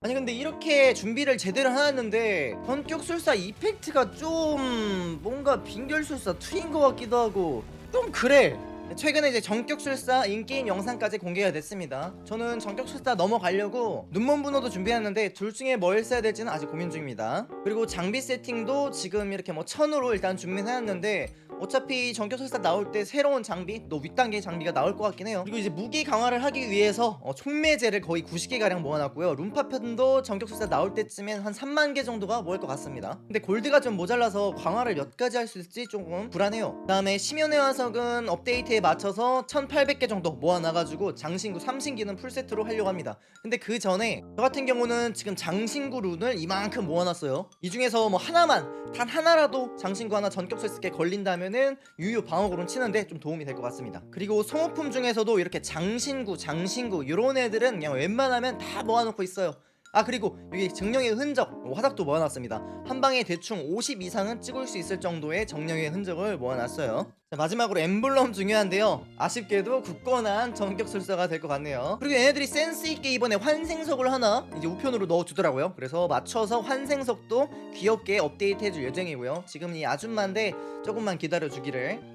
아니 근데 이렇게 준비를 제대로 해놨는데 본격 술사 이펙트가 좀 뭔가 빙결술사 2인 것 같기도 하고. 좀 그래 최근에 이제 전격 술사 인게임 영상까지 공개가 됐습니다. 저는 전격 술사 넘어가려고 눈먼 분호도 준비했는데 둘 중에 뭘 써야 될지는 아직 고민 중입니다. 그리고 장비 세팅도 지금 이렇게 뭐 천으로 일단 준비해놨는데 어차피 전격 술사 나올 때 새로운 장비 또 윗단계 장비가 나올 것 같긴 해요. 그리고 이제 무기 강화를 하기 위해서 어, 촉매제를 거의 90개 가량 모아놨고요. 룸파 편도 전격 술사 나올 때쯤엔 한 3만 개 정도가 모일 것 같습니다. 근데 골드가 좀 모자라서 강화를 몇 가지 할 수 있을지 조금 불안해요. 다음에 심연의 화석은 업데이트 에 맞춰서 1800개 정도 모아놔가지고 장신구 3신기는 풀세트로 하려고 합니다. 근데 그 전에 저 같은 경우는 지금 장신구 룬을 이만큼 모아놨어요. 이 중에서 뭐 하나만 단 하나라도 장신구 하나 전격술사께 걸린다면은 유효 방어구로 치는데 좀 도움이 될 것 같습니다. 그리고 소모품 중에서도 이렇게 장신구 장신구 이런 애들은 그냥 웬만하면 다 모아놓고 있어요. 아 그리고 여기 정령의 흔적 화닥도 모아놨습니다. 한 방에 대충 50 이상은 찍을 수 있을 정도의 정령의 흔적을 모아놨어요 자, 마지막으로 엠블럼 중요한데요. 아쉽게도 굳건한 전격 술사가 될 것 같네요. 그리고 얘네들이 센스있게 이번에 환생석을 하나 이제 우편으로 넣어주더라고요. 그래서 맞춰서 환생석도 귀엽게 업데이트 해줄 예정이고요. 지금 이 아줌마인데 조금만 기다려주기를